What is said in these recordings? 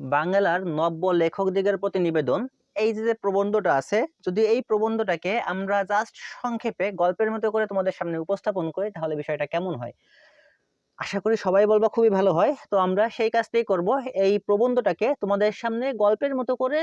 বাংলার নব্য লেখকদিগের প্রতি নিবেদন। এই যে প্রবন্ধটা আছে, যদি এই প্রবন্ধটাকে আমরা জাস্ট সংক্ষেপে গল্পের মতো করে তোমাদের সামনে উপস্থাপন করি, তাহলে বিষয়টা কেমন হয়? আশা করি সবাই বলবা খুবই ভালো হয়। তো আমরা সেই কাজটাই করব। এই প্রবন্ধটাকে তোমাদের সামনে গল্পের মতো করে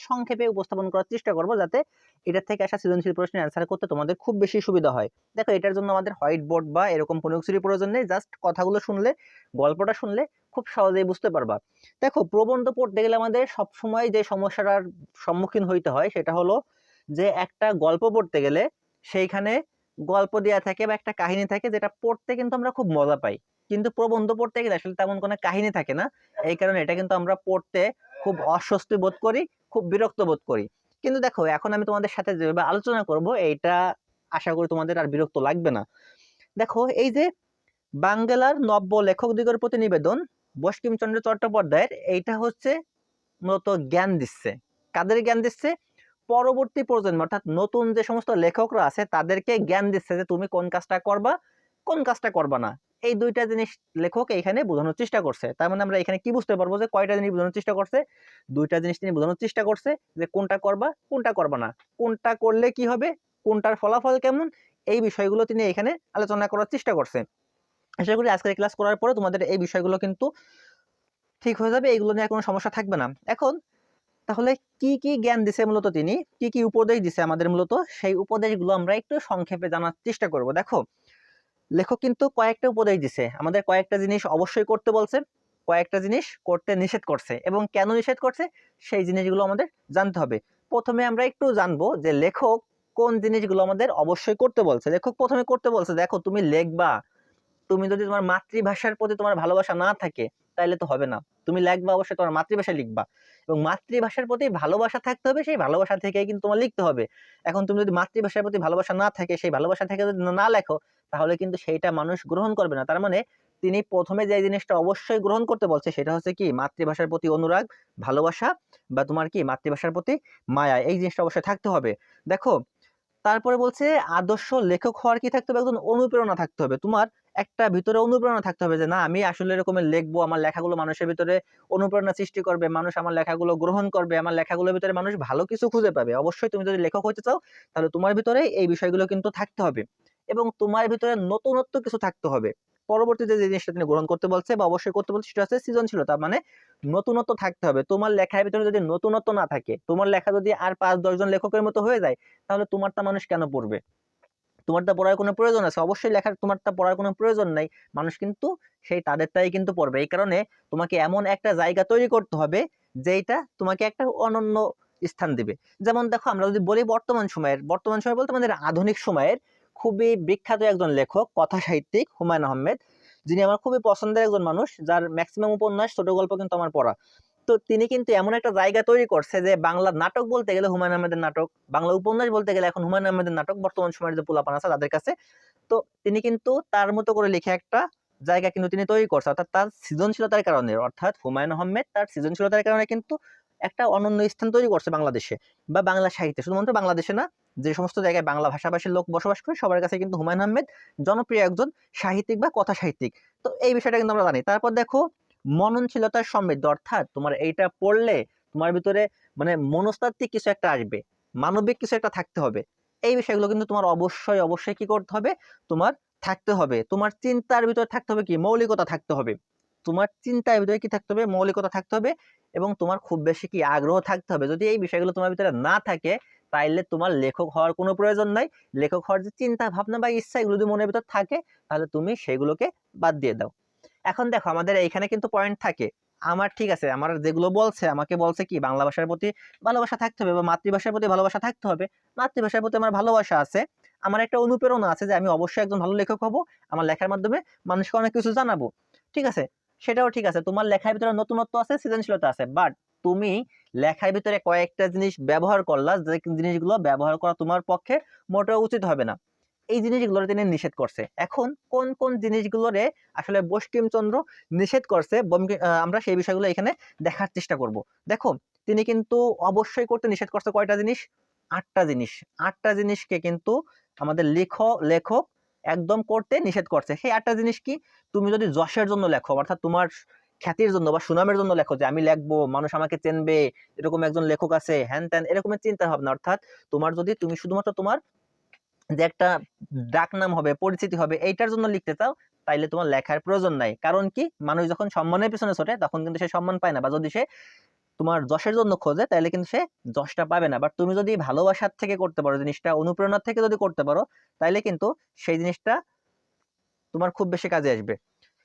সংক্ষেপে উপস্থাপন করার চেষ্টা করব, যাতে এটার থেকে আসা সৃজনশীল প্রশ্নের অ্যান্সার করতে তোমাদের খুব বেশি সুবিধা হয়। দেখো, এটার জন্য আমাদের হোয়াইট বোর্ড বা এরকম কোনো কিছুরই প্রয়োজন নেই। জাস্ট কথাগুলো শুনলে, গল্পটা শুনলে খুব সহজেই বুঝতে পারবা। দেখো প্রবন্ধ পড়তে গেলে আমাদের সবসময় যে সমস্যাটার সম্মুখীন হইতে হয় সেটা হলো যে একটা গল্প পড়তে গেলে সেইখানে গল্প দেওয়া থাকে বা একটা কাহিনী থাকে যেটা পড়তে কিন্তু আমরা খুব মজা পাই। কিন্তু প্রবন্ধ পড়তে গেলে আসলে তেমন কোনো কাহিনী থাকে না। এই কারণে এটা কিন্তু আমরা পড়তে খুব অস্বস্তি বোধ করি, খুব বিরক্ত বোধ করি। কিন্তু দেখো, এখন আমি তোমাদের সাথে যেভাবে আলোচনা করব, এইটা আশা করি তোমাদের আর বিরক্ত লাগবে না। দেখো, এই যে বাঙ্গালার নব্য লেখক লেখকদিগের প্রতি নিবেদন বঙ্কিমচন্দ্র চট্টোপাধ্যায়ের এইটা হচ্ছে মূলত জ্ঞান দিচ্ছে। কাদের জ্ঞান দিচ্ছে? পরবর্তী প্রজন্ম, অর্থাৎ নতুন যে সমস্ত লেখকরা আছে, তাদেরকে জ্ঞান দিচ্ছে যে তুমি কোন কাজটা করবা, কোন কাজটা করবা না। এই দুইটা জিনিস লেখক এখানে বোঝানোর চেষ্টা করছে। তার মানে আমরা এখানে কি বুঝতে পারব যে কয়টা জিনিস বোঝানোর চেষ্টা করছে? দুইটা জিনিস তিনি বোঝানোর চেষ্টা করছে যে কোনটা করবা কোনটা করবা না। কোনটা করলে কি হবে? কোনটার ফলাফল কেমন? এই বিষয়গুলো তিনি এখানে আলোচনা করার চেষ্টা করছে। আশা করি আজকের ক্লাস করার পরে তোমাদের এই বিষয়গুলো কিন্তু ঠিক হয়ে যাবে, এইগুলো নিয়ে কোনো সমস্যা থাকবে না। এখন তাহলে কি কি জ্ঞান দিছে মূলত তিনি? কি কি উপদেশ দিছে আমাদের মূলত? সেই উপদেশগুলো আমরা একটু সংক্ষেপে জানার চেষ্টা করব। দেখো, লেখক কিন্তু কয়েকটা উপদেশ দিছে। আমাদের কয়েকটা জিনিস অবশ্যই করতে বলছে, কয়েকটা জিনিস করতে নিষেধ করছে এবং কেন নিষেধ করছে সেই জিনিসগুলো আমাদের জানতে হবে। প্রথমে আমরা একটু জানব যে লেখক কোন জিনিসগুলো আমাদের অবশ্যই করতে বলছে। লেখক প্রথমে করতে বলছে, দেখো তুমি লেখবা তুমি যদি তোমার মাতৃভাষার প্রতি তোমার ভালোবাসা না থাকে, তাইলে তো হবে না। তুমি লিখবা, অবশ্যই তোমার মাতৃভাষায় লিখবা। এবং মাতৃভাষার প্রতি ভালোবাসা থাকতে হবে, সেই ভালোবাসা থেকেই কিন্তু তোমার লিখতে হবে। এখন তুমি যদি মাতৃভাষার প্রতি ভালোবাসা না থাকে, সেই ভালোবাসা থেকে যদি না লেখো, তাহলে কিন্তু সেইটা মানুষ গ্রহণ করবে না। তার মানে তিনি প্রথমে যে জিনিসটা অবশ্যই গ্রহণ করতে বলছে, সেটা হচ্ছে কি? মাতৃভাষার প্রতি অনুরাগ, ভালোবাসা বা তোমার কি? মাতৃভাষার প্রতি মায়া, এই জিনিসটা অবশ্যই থাকতে হবে। দেখো তারপরে বলছে, আদর্শ লেখক হওয়ার কি থাকতে হবে? একজন অনুপ্রেরণা থাকতে হবে। তোমার একটা ভিতরে অনুপ্রেরণা থাকতে হবে যে, না, আমি আসলে এরকমের লিখব, আমার লেখাগুলো মানুষের ভিতরে অনুপ্রেরণা সৃষ্টি করবে, মানুষ আমার লেখাগুলো গ্রহণ করবে, আমার লেখাগুলোর ভিতরে মানুষ ভালো কিছু খুঁজে পাবে। অবশ্যই তুমি যদি লেখক হতে চাও, তাহলে তোমার ভিতরে এই বিষয়গুলো কিন্তু থাকতে হবে এবং তোমার ভিতরে নতুনত্ব কিছু থাকতে হবে। পরবর্তীতে যে জিনিসটা তিনি গ্রহণ করতে বলছে বা অবশ্যই করতে বলছে, সেটা হচ্ছে সৃজনশীলতা। মানে নতুনত্ব থাকতে হবে। তোমার লেখার ভিতরে যদি নতুনত্ব না থাকে, তোমার লেখা যদি আর পাঁচ দশজন লেখকের মতো হয়ে যায়, তাহলে তোমারটা মানুষ কেন পড়বে? তোমারটা পড়ার কোনো প্রয়োজন আছে? অবশ্যই লেখার তোমারটা পড়ার কোনো প্রয়োজন নাই। মানুষ কিন্তু সেই তাদেরটাই কিন্তু পড়বে। এই কারণে তোমাকে এমন একটা জায়গা তৈরি করতে হবে যেটা তোমাকে একটা অনন্য স্থান দিবে। যেমন দেখো, আমরা যদি বলি বর্তমান সময়ের, বর্তমান সময় বলতে আমাদের আধুনিক সময়ের খুবই বিখ্যাত একজন লেখক কথা সাহিত্যিক হুমায়ুন আহমেদ, যিনি আমার খুবই পছন্দের একজন মানুষ, যার ম্যাক্সিমাম উপন্যাস, ছোট গল্প কিন্তু আমার পড়া। তো তিনি কিন্তু এমন একটা জায়গা তৈরি করছে যে বাংলা নাটক বলতে গেলে হুমায়ুন আহমেদের নাটক, বাংলা উপন্যাস বলতে গেলে এখন হুমায়ুন আহমেদের নাটক বর্তমান সময়ের যে পোলাপান আছে তাদের কাছে। তো তিনি কিন্তু তার মতো করে লিখে একটা জায়গা কিন্তু তিনি তৈরি করছে, অর্থাৎ তার সৃজনশীলতার কারণে, অর্থাৎ হুমায়ুন আহমেদ তার সৃজনশীলতার কারণে কিন্তু একটা অনন্য স্থান তৈরি করছে বাংলাদেশে বা বাংলা সাহিত্যে। শুধুমাত্র বাংলাদেশে না যে সমস্ত জায়গায় বাংলা ভাষাভাষীর লোক বসবাস করে, সবার কাছে কিন্তু হুমায়ুন আহমেদ জনপ্রিয় একজন সাহিত্যিক বা কথা সাহিত্যিক। তো এই বিষয়টা কিন্তু আমরা জানি। তারপর দেখো, মননশীলতার সমৃদ্ধ, অর্থাৎ তোমার এইটা পড়লে তোমার ভিতরে মানে মনস্তাত্ত্বিক কিছু একটা আসবে, মানবিক কিছু একটা থাকতে হবে। এই বিষয়গুলো কিন্তু তোমার অবশ্যই অবশ্যই কি করতে হবে? তোমার থাকতে হবে। তোমার চিন্তার ভিতরে থাকতে হবে কি? মৌলিকতা থাকতে হবে। তোমার চিন্তার ভিতরে কি থাকতে হবে? মৌলিকতা থাকতে হবে এবং তোমার খুব বেশি কি আগ্রহ থাকতে হবে। যদি এই বিষয়গুলো তোমার ভিতরে না থাকে তাইলে তোমার লেখক হওয়ার কোনো প্রয়োজন নাই। লেখক হওয়ার যে চিন্তা ভাবনা বা ইচ্ছা এগুলো যদি মনের ভিতর থাকে, তাহলে তুমি সেগুলোকে বাদ দিয়ে দাও। এখন দেখো, আমাদের এইখানে কিন্তু পয়েন্ট থাকে। আমার ঠিক আছে, আমার যেগুলো বলছে, আমাকে বলছে কি, বাংলা ভাষার প্রতি ভালোবাসা থাকতে হবে বা মাতৃভাষার প্রতি ভালোবাসা থাকতে হবে। মাতৃভাষার প্রতি আমার ভালোবাসা আছে। আমার একটা অনুপ্রেরণা আছে যে আমি অবশ্যই একজন ভালো লেখক হব। আমার লেখার মাধ্যমে মানুষকে অনেক কিছু জানাব। ঠিক আছে? সেটাও ঠিক আছে। তোমার লেখার ভিতরে নতুনত্ব আছে, সৃজনশীলতা আছে। বাট তুমি লেখার ভিতরে কয়েকটা জিনিস ব্যবহার করলা, যে জিনিসগুলো ব্যবহার করা তোমার পক্ষে মোটেও উচিত হবে না। এই জিনিসগুলো তিনি নিষেধ করছে। এখন কোন কোন জিনিসগুলোরে আসলে বঙ্কিমচন্দ্র নিষেধ করছে আমরা সেই বিষয়গুলো এখানে দেখার চেষ্টা করব। দেখো, তিনি কিন্তু অবশ্যই করতে নিষেধ করছে কয়টা জিনিস? আটটা জিনিস। আটটা জিনিসকে কিন্তু আমাদের লেখ, লেখক একদম করতে নিষেধ করছে। সেই আটটা জিনিস কি? তুমি যদি যশের জন্য লেখো, অর্থাৎ তোমার খ্যাতির জন্য বা সুনামের জন্য লেখো যে আমি লিখব, মানুষ আমাকে চেনবে, এরকম একজন লেখক আছে, হ্যান ত্যান এরকমের চিন্তা ভাবনা অর্থাৎ তোমার যদি তুমি শুধুমাত্র তোমার যে একটা ডাক নাম হবে, পরিচিতি হবে, এইটার জন্য লিখতে চাও, তাইলে তোমার লেখার প্রয়োজন নাই। কারণ কি? মানুষ যখন সম্মানের পিছনে ছোটে, তখন কিন্তু সে সম্মান পায় না। বা যদি সে তোমার যশের জন্য খোঁজে তাহলে কিন্তু সে যশটা পাবে না। বাট তুমি যদি ভালোবাসার থেকে করতে পারো, জিনিসটা অনুপ্রেরণার থেকে যদি করতে পারো, তাইলে কিন্তু সেই জিনিসটা তোমার খুব বেশি কাজে আসবে।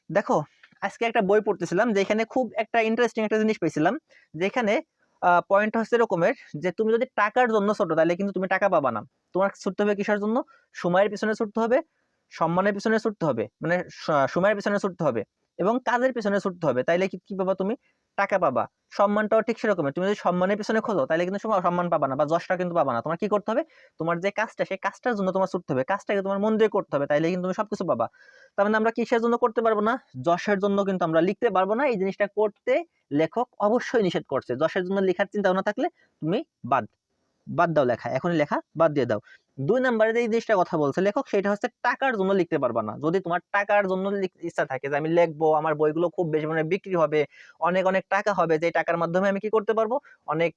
দেখো আজকে একটা বই পড়তেছিলাম, যেখানে খুব একটা ইন্টারেস্টিং একটা জিনিস পেয়েছিলাম, যেখানে পয়েন্ট হচ্ছে এরকমের যে তুমি যদি টাকার জন্য ছোটো, তাহলে কিন্তু তুমি টাকা পাবা না। তোমার ছুটতে হবে কিসের জন্য? সময়ের পিছনে ছুটতে হবে, সম্মানের পিছনে ছুটতে হবে মানে সময়ের পিছনে ছুটতে হবে এবং কাজের পিছনে ছুটতে হবে। তাইলে কি পাবা তুমি? টাকা পাবা। সম্মানটাও ঠিক সেরকমের তুমি যদি সম্মানের পিছনে খোঁজো, তাহলে কিন্তু সম্মান পাবা না বা যশটা কিন্তু পাবা না। তোমার কি করতে হবে? তোমার যে কাজটা, সেই কাজটার জন্য তোমার ছুটতে হবে। কাজটাকে তোমার মন দিয়ে করতে হবে, তাইলে কিন্তু তুমি সবকিছু পাবা। তার মানে আমরা কিসের জন্য করতে পারব না? যশের জন্য কিন্তু আমরা লিখতে পারব না। এই জিনিসটা করতে লেখক অবশ্যই নিষেধ করছে। যশের জন্য লেখার চিন্তা ভাবনা থাকলে তুমি বাদ বাদ দাও লেখা। এখনই লেখা বাদ দিয়ে দাও। দুই নম্বরে যে জিনিসটা কথা বলছে, লেখক, সেটা হচ্ছে টাকার জন্য লিখতে পারবা না। যদি তোমার টাকার জন্য ইচ্ছা থাকে যে আমি লিখব, আমার বইগুলো খুব বেশি মানে বিক্রি হবে, অনেক অনেক টাকা হবে, যে টাকার মাধ্যমে আমি কি করতে পারব? অনেক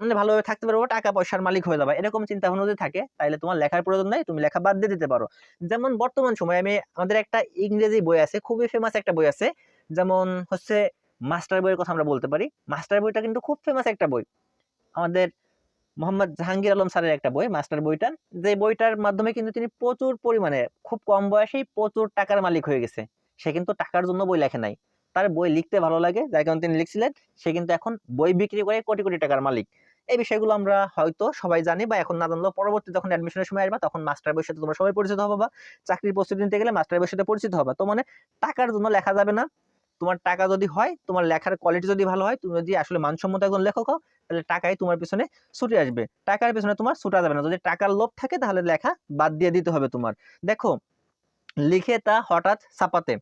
মানে ভালোভাবে থাকতে পারব, টাকা পয়সার মালিক হয়ে যাবে। এরকম চিন্তা ভাবনা যদি থাকে তাহলে তোমার লেখার প্রয়োজন নাই, তুমি লেখা বাদ দিয়ে দিতে পারো। যেমন বর্তমান সময়ে আমি, আমাদের একটা ইংরেজি বই আছে, খুবই ফেমাস একটা বই আছে, যেমন হচ্ছে মাস্টার বইয়ের কথা আমরা বলতে পারি। মাস্টার বইটা কিন্তু খুব ফেমাস একটা বই। আমাদের মোহাম্মদ জাহাঙ্গীর আলম স্যারের একটা বই, মাস্টার বইটা যে বইটার মাধ্যমে কিন্তু তিনি প্রচুর পরিমাণে, খুব কম বয়সেই প্রচুর টাকার মালিক হয়ে গেছে। সে কিন্তু টাকার জন্য বই লেখে নাই। তার বই লিখতে ভালো লাগে, যার কারণে তিনি লিখছিলেন, সে কিন্তু এখন বই বিক্রি করে কোটি কোটি টাকার মালিক। এই বিষয়গুলো আমরা হয়তো সবাই জানি বা এখন না জানলেও পরবর্তী যখন অ্যাডমিশনের সময় আসবা, তখন মাস্টার বইয়ের সাথে তোমরা সবাই পরিচিত হবে বা চাকরির প্রস্তুতি নিতে গেলে মাস্টার বইয়ের সাথে পরিচিত হবে। তো মানে টাকার জন্য লেখা যাবে না তোমার টাকা যদি হয়, তোমার লেখার কোয়ালিটি যদি ভালো হয়, তুমি যদি আসলে মানসম্মত একজন লেখক হও, তাহলে টাকাই তোমার পিছনে ছুটে আসবে। টাকার পিছনে তোমার ছুটা যাবে না। যদি টাকার লোভ থাকে, তাহলে লেখা বাদ দিয়ে দিতে হবে তোমার। দেখো, লিখে তা হঠাৎ ছাপাতে।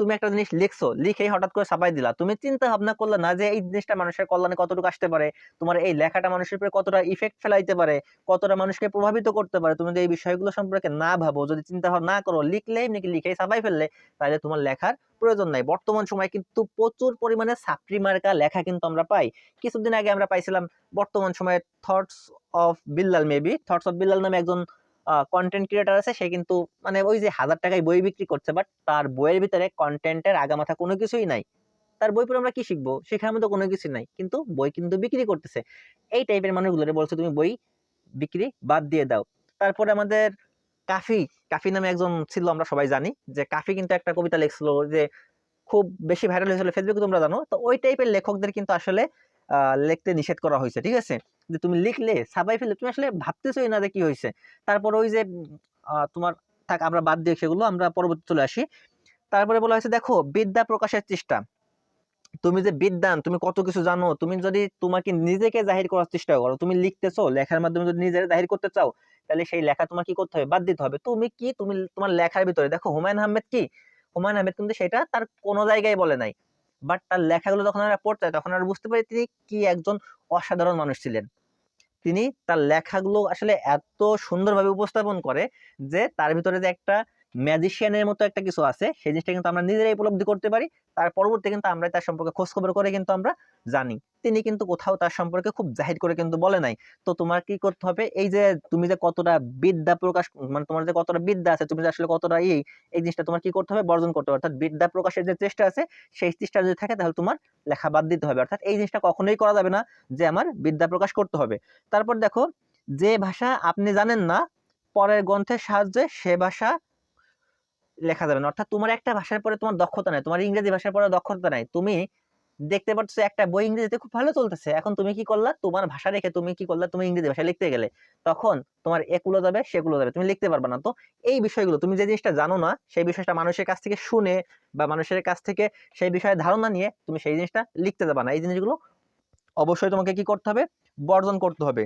তুমি একটা জিনিস লিখছো লিখে হঠাৎ করে ছাপাই দিলা। তুমি চিন্তা ভাবনা করলে না যে, এই জিনিসটা মানুষের কল্যাণে কতটুকু আসতে পারে? তোমার এই লেখাটা মানুষের উপরে কতটা ইফেক্ট ফেলাইতে পারে? কতটা মানুষকে প্রভাবিত করতে পারে? তুমি যদি এই বিষয়গুলো সম্পর্কে না ভাবো, যদি চিন্তা না করো, লিখলেই নাকি লিখেই ছাপাই ফেললে, তাহলে তোমার লেখার প্রয়োজন নাই। বর্তমান সময় কিন্তু প্রচুর পরিমাণে ছাত্রী মার্কা লেখা কিন্তু আমরা পাই। কিছুদিন আগে আমরা পাইছিলাম বর্তমান সময়ে thoughts of Billal maybe thoughts of Billal নামে একজন কন্টেন্ট ক্রিয়েটার আছে, সে কিন্তু মানে ওই যে হাজার টাকায় বই বিক্রি করছে বাট তার বইয়ের ভিতরে কন্টেন্টের আগামাথা কোনো কিছুই নাই। তার বই পড়ে আমরা কি শিখব? শেখার মতো কোনো কিছু নাই, কিন্তু বই কিন্তু বিক্রি করতেছে। এই টাইপের মানুষগুলোরে বলছে, তুমি বই বিক্রি বাদ দিয়ে দাও। তারপরে আমাদের কাফি কাফি নামে একজন ছিল, আমরা সবাই জানি, যে কাফি কিন্তু একটা কবিতা লিখছিল যে, খুব বেশি ভাইরাল হয়েছিল ফেসবুকে তোমরা জানো? তো ওই টাইপের লেখকদের কিন্তু আসলে লিখতে নিষেধ করা হয়েছে ঠিক আছে? যে তুমি লিখলে সাবাই ফেলে তুমি আসলে ভাবতেছোই না যে কি হয়েছে তারপর ওই যে তোমার থাক, আমরা বাদ দিয়ে সেগুলো, আমরা পরবর্তী চলে আসি। তারপরে বলা হয়েছে, দেখো, বিদ্যা প্রকাশের চেষ্টা। তুমি যে বিদ্যান, তুমি কত কিছু জানো, তুমি যদি তোমাকে নিজেকে জাহির করার চেষ্টা করো, তুমি লিখতেছো, লেখার মাধ্যমে যদি নিজেকে জাহির করতে চাও, তাহলে সেই লেখা তোমার কি করতে হবে? বাদ দিতে হবে। তুমি কি, তুমি তোমার লেখার ভিতরে, দেখো, হুমায়ুন আহমেদ কি? হুমায়ুন আহমেদ কিন্তু সেটা তার কোনো জায়গায় বলে নাই। বাট তার লেখাগুলো যখন আমরা পড়তে তখন আমরা বুঝতে পারি তিনি কি একজন অসাধারণ মানুষ ছিলেন। তিনি তার লেখাগুলো আসলে এত সুন্দরভাবে উপস্থাপন করে যে তার ভিতরে যে একটা ম্যাজিশিয়ানের মতো একটা কিছু আছে, সেই জিনিসটা কিন্তু আমরা নিজেরাই উপলব্ধি করতে পারি। তার পরবর্তী কিন্তু আমরা তার সম্পর্কে খোঁজ খবর করে কিন্তু আমরা জানি। তিনি কিন্তু কোথাও তার সম্পর্কে খুব জাহির করে কিন্তু বলে নাই। তো তোমার কি করতে হবে? এই যে তুমি যে কতটা বিদ্যা প্রকাশ মানে তোমার যে কতটা বিদ্যা আছে, তুমি যে আসলে কতটা এই এই জিনিসটা তোমার কি করতে হবে? বর্জন করতে হবে। অর্থাৎ বিদ্যা প্রকাশের যে চেষ্টা আছে, সেই চেষ্টা যদি থাকে, তাহলে তোমার লেখা বাদ দিতে হবে। অর্থাৎ এই জিনিসটা কখনোই করা যাবে না যে আমার বিদ্যা প্রকাশ করতে হবে। তারপর দেখো, যে ভাষা আপনি জানেন না, পরের গ্রন্থের সাহায্যে সে ভাষা লেখা যাবে না। অর্থাৎ তোমার একটা ভাষার পরে তোমার দক্ষতা নাই, তোমার ইংরেজি ভাষার পরে দক্ষতা নাই। তুমি দেখতে পাচ্ছ একটা বই ইংরেজিতে খুব ভালো চলতেছে। এখন তুমি কি করলা? তোমার ভাষা রেখে তুমি কি করলা? তুমি ইংরেজি ভাষা লিখতে গেলে। তখন তোমার এগুলো যাবে সেগুলো যাবে। তুমি লিখতে পারবে না। তো এই বিষয়গুলো, তুমি যে জিনিসটা জানো না, সেই বিষয়টা মানুষের কাছ থেকে শুনে বা মানুষের কাছ থেকে সেই বিষয়ে ধারণা নিয়ে তুমি সেই জিনিসটা লিখতে যাবে না। এই জিনিসগুলো অবশ্যই তোমাকে কি করতে হবে? বর্জন করতে হবে।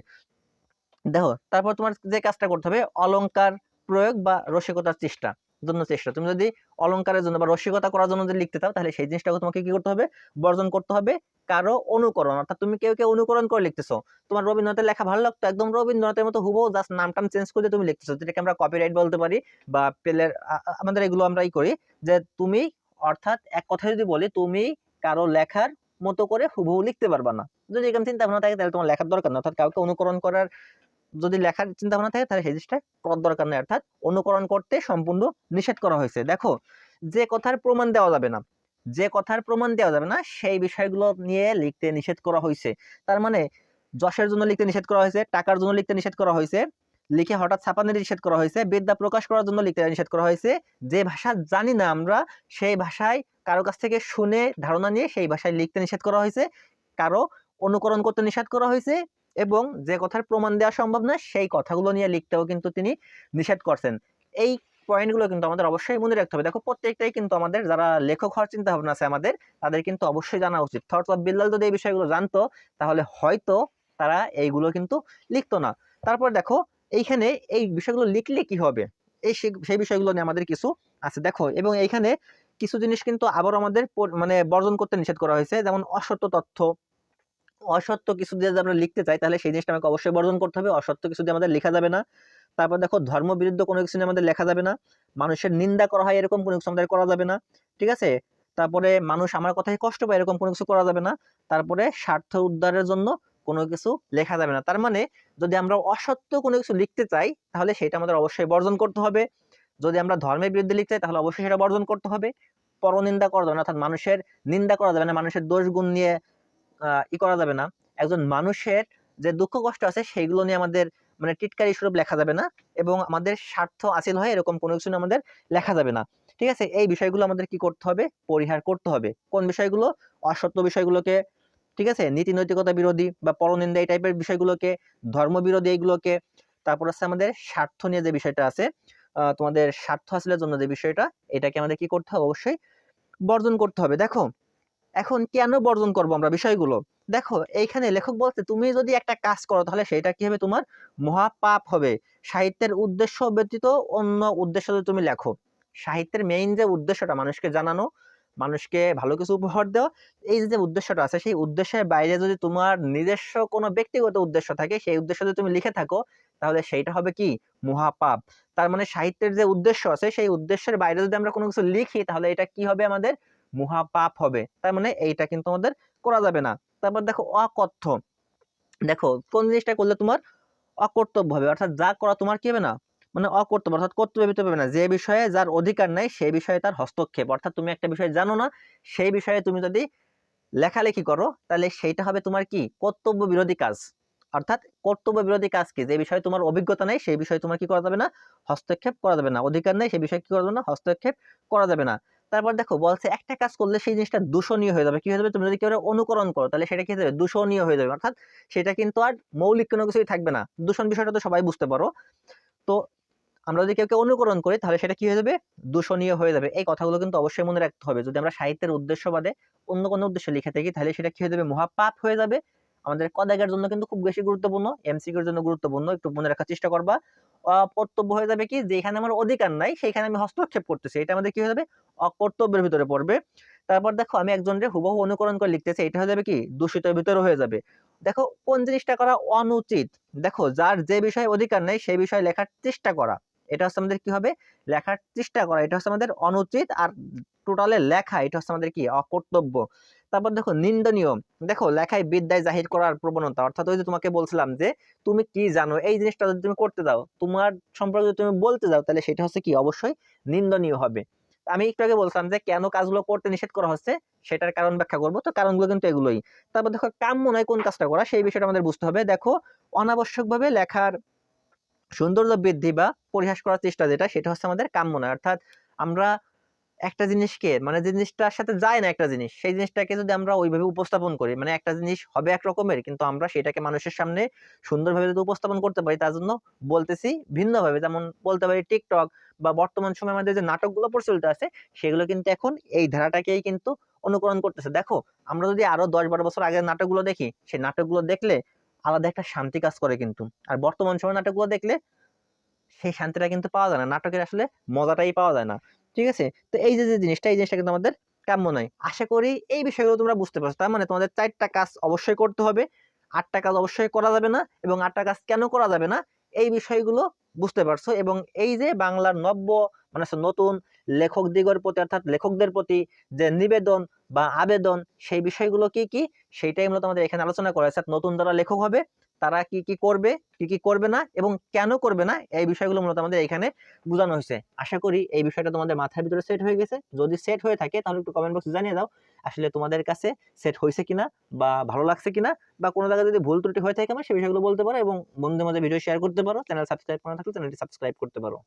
দেখো, তারপর তোমার যে কাজটা করতে হবে, অলংকার প্রয়োগ বা রসিকতার চেষ্টা। জন্য চেষ্টা। তুমি যদি অলংকারের জন্য বা রসিকতা করার জন্য যদি লিখতে চাও, তাহলে সেই জিনিসটাকে তোমাকে কি করতে হবে? বর্জন করতে হবে কারও অনুকরণ। অর্থাৎ তুমি কেউ কেউ অনুকরণ করে লিখতেছো। তোমার রবীন্দ্রনাথের লেখা ভালো লাগতো? একদম রবীন্দ্রনাথের মতো হুবহু জাস্ট নামটাম চেঞ্জ করে তুমি লিখতেছো, যেটাকে আমরা কপিরাইট বলতে পারি বা পেলের আমাদের এগুলো আমরা ই করি যে তুমি অর্থাৎ এক কথা যদি বলি, তুমি কারও লেখার মতো করে হুবহু লিখতে পারবা না। যদি এরকম চিন্তা ভাবনা থাকে, তাহলে তোমার লেখার দরকার না। অর্থাৎ কাউকে অনুকরণ করার যদি লেখার চিন্তা ভাবনা থাকে, তাহলে সেই করার দরকার নেই। অর্থাৎ অনুকরণ করতে সম্পূর্ণ নিষেধ করা হয়েছে। দেখো, যে কথার প্রমাণ দেওয়া যাবে না, যে কথার প্রমাণ দেওয়া যাবে না, সেই বিষয়গুলো নিয়ে লিখতে নিষেধ করা হয়েছে। তার মানে যশের জন্য লিখতে নিষেধ করা হয়েছে, টাকার জন্য লিখতে নিষেধ করা হয়েছে, লিখে হঠাৎ ছাপানোর নিষেধ করা হয়েছে, বিদ্যা প্রকাশ করার জন্য লিখতে নিষেধ করা হয়েছে। যে ভাষা জানি না আমরা, সেই ভাষায় কারও কাছ থেকে শুনে ধারণা নিয়ে সেই ভাষায় লিখতে নিষেধ করা হয়েছে। কারও অনুকরণ করতে নিষেধ করা হয়েছে এবং যে কথার প্রমাণ দেওয়া সম্ভব না সেই কথাগুলো নিয়ে লিখতেও কিন্তু তিনি নিষেধ করছেন। এই পয়েন্টগুলো কিন্তু আমাদের অবশ্যই মনে রাখতে হবে। দেখো, প্রত্যেকটাই কিন্তু আমাদের যারা লেখক হওয়ার চিন্তা ভাবনা আছে আমাদের, তাদের কিন্তু অবশ্যই জানা উচিত। থটস অফ বিল্লাল যদি এই বিষয়গুলো জানতো, তাহলে হয়তো তারা এইগুলো কিন্তু লিখতো না। তারপর দেখো, এইখানে এই বিষয়গুলো লিখলে কি হবে? এই সেই বিষয়গুলো নিয়ে আমাদের কিছু আছে। দেখো, এবং এইখানে কিছু জিনিস কিন্তু আবার আমাদের মানে বর্জন করতে নিষেধ করা হয়েছে। যেমন অসত্য তথ্য অসত্য কিছু দিয়ে যদি আমরা লিখতে চাই, তাহলে সেই জিনিসটা আমাকে অবশ্যই বর্জন করতে হবে। অসত্য কিছু দিয়ে আমাদের লেখা যাবে না। তারপর দেখো, ধর্ম বিরুদ্ধ কোনো কিছু নিয়ে আমাদের লেখা যাবে না। মানুষের নিন্দা করা হয় এরকম কোনো কিছু আমাদের করা যাবে না, ঠিক আছে? তারপরে মানুষ আমার কথায় কষ্ট পায় এরকম কোনো কিছু করা যাবে না। তারপরে স্বার্থ উদ্ধারের জন্য কোনো কিছু লেখা যাবে না। তার মানে যদি আমরা অসত্য কোনো কিছু লিখতে চাই, তাহলে সেটা আমাদের অবশ্যই বর্জন করতে হবে। যদি আমরা ধর্মের বিরুদ্ধে লিখতে চাই, তাহলে অবশ্যই সেটা বর্জন করতে হবে। পরনিন্দা করা যাবে না, অর্থাৎ মানুষের নিন্দা করা যাবে না। মানুষের দোষ গুণ নিয়ে ই করা যাবে না। একজন মানুষের যে দুঃখ কষ্ট আছে, সেইগুলো নিয়ে আমাদের মানে টিটকারি স্বরূপ লেখা যাবে না এবং আমাদের স্বার্থ হাসিল হয় এরকম কোনো কিছু আমাদের লেখা যাবে না। ঠিক আছে? এই বিষয়গুলো আমাদের কি করতে হবে? পরিহার করতে হবে। কোন বিষয়গুলো? অসত্য বিষয়গুলোকে, ঠিক আছে? নীতি নৈতিকতা বিরোধী বা পরনিন্দা এই টাইপের বিষয়গুলোকে, ধর্ম বিরোধী এইগুলোকে, তারপর আছে আমাদের স্বার্থ নিয়ে যে বিষয়টা আছে তোমাদের স্বার্থ হাসিলের জন্য যে বিষয়টা, এটাকে আমাদের কি করতে হবে? অবশ্যই বর্জন করতে হবে। দেখো এখন কেন বর্জন করব আমরা বিষয়গুলো? দেখো, এইখানে লেখক বলতে তুমি যদি একটা কাজ করো, তাহলে সেটা কি হবে তোমার মহাপাপ হবে? সাহিত্যের উদ্দেশ্য ব্যতীত অন্য উদ্দেশ্য যদি তুমি লেখো। সাহিত্যের মেইন যে উদ্দেশ্যটা, মানুষকে জানানো, মানুষকে ভালো কিছু উপহার দেওয়া, এই যে উদ্দেশ্যটা আছে, সেই উদ্দেশ্যের বাইরে যদি তোমার নিজস্ব কোনো ব্যক্তিগত উদ্দেশ্য থাকে, সেই উদ্দেশ্য যদি তুমি লিখে থাকো, তাহলে সেইটা হবে কি? মহাপাপ। তার মানে সাহিত্যের যে উদ্দেশ্য আছে, সেই উদ্দেশ্যের বাইরে যদি আমরা কোনো কিছু লিখি, তাহলে এটা কি হবে আমাদের? মহাপাপ হবে। তার মানে এইটা কিন্তু আমাদের করা যাবে না। তারপর দেখো অকথ্য। দেখো কোন জিনিসটা করলে তোমার অকর্তব্য হবে? অর্থাৎ যা করা তোমার কি হবে না? মানে অকর্তব্য, অর্থাৎ কর্তব্য হবে না। যে বিষয়ে যার অধিকার নাই, সেই বিষয়ে তার হস্তক্ষেপ। অর্থাৎ তুমি একটা বিষয় জানো না, সেই বিষয়ে তুমি যদি লেখালেখি করো, তাহলে সেইটা হবে তোমার কি? কর্তব্য বিরোধী কাজ। অর্থাৎ কর্তব্য বিরোধী কাজ কি? যে বিষয়ে তোমার অভিজ্ঞতা নেই, সেই বিষয়ে তোমার কি করা যাবে না? হস্তক্ষেপ করা যাবে না। অধিকার নেই, সেই বিষয়ে কি করা যাবে না? হস্তক্ষেপ করা যাবে না। তারপর দেখো বলছে একটা কাজ করলে সেই জিনিসটা দূষণীয় হয়ে যাবে। কি হয়ে যাবে? তুমি যদি কেউ অনুকরণ করো, তাহলে সেটা কি হয়ে যাবে? দূষণীয় হয়ে যাবে। অর্থাৎ সেটা কিন্তু আর মৌলিক কোনো কিছুই থাকবে না। দূষণ বিষয়টা তো সবাই বুঝতে পারো। তো আমরা যদি কেউ অনুকরণ করি, তাহলে সেটা কি হয়ে যাবে? দূষণীয় হয়ে যাবে। এই কথাগুলো কিন্তু অবশ্যই মনে রাখতে হবে। যদি আমরা সাহিত্যের উদ্দেশ্য বাদে অন্য কোনো উদ্দেশ্যে লিখে থাকি, তাহলে সেটা কি হয়ে যাবে? মহাপাপ হয়ে যাবে। আমাদের কদাগের জন্য কিন্তু খুব বেশি গুরুত্বপূর্ণ এমসিকিউর জন্য গুরুত্বপূর্ণ। একটু মনে রাখার চেষ্টা করবা। অকর্তব্য হয়ে যাবে কি? যেখানে আমার অধিকার নাই, সেইখানে আমি হস্তক্ষেপ করতেছি। এটা আমাদের কি হয়ে যাবে? অকর্তব্যের ভিতরে পড়বে। তারপর দেখো, আমি একজনের হুবহু অনুকরণ করে লিখতেছি, এটা হয়ে যাবে কি? দূষিতের ভিতরে হয়ে যাবে। দেখো, কোন জিনিসটা করা অনুচিত? দেখো, যার যে বিষয়ে অধিকার নেই সেই বিষয়ে লেখার চেষ্টা করা। এটা হচ্ছে আমাদের কি হবে? লেখার চেষ্টা করা। এটা হচ্ছে আমাদের অনুচিত আর টোটালে লেখা। এটা হচ্ছে আমাদের কি? অকর্তব্য। তারপর দেখো নিন্দনীয়। দেখো লেখায় বিদ্যায় জাহির করার প্রবণতা, অর্থাৎ ওই যে তোমাকে বলছিলাম যে, তুমি কি জানো, এই জিনিসটা যদি তুমি করতে যাও তোমার সম্পর্কে যদি তুমি বলতে যাও তাহলে সেটা হচ্ছে কি? অবশ্যই নিন্দনীয় হবে। আমি একটু আগে বলছিলাম যে, কেন কাজগুলো করতে নিষেধ করা হচ্ছে? সেটার কারণ ব্যাখ্যা করব। তো কারণগুলো কিন্তু এগুলোই। তারপর দেখো কাম্য নয় কোন কাজটা করা, সেই বিষয়টা আমাদের বুঝতে হবে। দেখো অনাবশ্যকভাবে লেখার সৌন্দর্য বৃদ্ধি বা পরিহাস করার চেষ্টা যেটা, সেটা হচ্ছে আমাদের কাম্য নয়। অর্থাৎ আমরা একটা জিনিসকে মানে জিনিসটার সাথে যায় না একটা জিনিস, সেই জিনিসটাকে যদি আমরা ওইভাবে উপস্থাপন করি মানে একটা জিনিস হবে এক রকমের, কিন্তু আমরা সেটাকে মানুষের সামনে সুন্দরভাবে যদি উপস্থাপন করতে পারি, তার জন্য বলতেছি ভিন্নভাবে, যেমন বলতে পারি টিকটক বা বর্তমান সময়ে আমাদের যে নাটকগুলো প্রচলিত আছে, সেগুলো কিন্তু এখন এই ধারাটাকেই কিন্তু অনুকরণ করতেছে। দেখো, আমরা যদি আরও দশ বারো বছর আগের নাটকগুলো দেখি, সেই নাটকগুলো দেখলে আলাদা একটা শান্তি কাজ করে কিন্তু। আর বর্তমান সময় নাটকগুলো দেখলে সেই শান্তিটা কিন্তু পাওয়া যায় না, নাটকের আসলে মজাটাই পাওয়া যায় না। ঠিক আছে? তো এই যে জিনিসটা, এই জিনিসটা কিন্তু আমাদের কাম্য নয়। আশা করি এই বিষয়গুলো তোমরা বুঝতে পারছ। তার মানে তোমাদের চারটা কাজ অবশ্যই করতে হবে। আটটা কাজ অবশ্যই করা যাবে না এবং আটটা কাজ কেন করা যাবে না, এই বিষয়গুলো বুঝতে পারছ। এবং এই যে বাংলার নব্য মানে নতুন লেখক দিগর প্রতি, অর্থাৎ লেখকদের প্রতি যে নিবেদন বা আবেদন, সেই বিষয়গুলো কি কি? সেইটাই মূলত আমাদের এখানে আলোচনা করা হয়েছে। নতুন যারা লেখক হবে তারা কি কি করবে, কি কি করবে না এবং কেন করবে না, এই বিষয়গুলো মূলত আমাদের এখানে বোঝানো হয়েছে। আশা করি এই বিষয়টা তোমাদের মাথার ভিতরে সেট হয়ে গেছে। যদি সেট হয়ে থাকে তাহলে একটু কমেন্ট বক্সে জানিয়ে দাও, আসলে তোমাদের কাছে সেট হয়েছে কিনা বা ভালো লাগছে কিনা বা কোনো জায়গায় যদি ভুল ত্রুটি হয়ে থাকে আমার সেই বিষয়গুলো বলতে পারো এবং বন্ধুদের মধ্যে ভিডিও শেয়ার করতে পারো। চ্যানেল সাবস্ক্রাইব করা থাকলে চ্যানেলটি সাবস্ক্রাইব করতে পারো।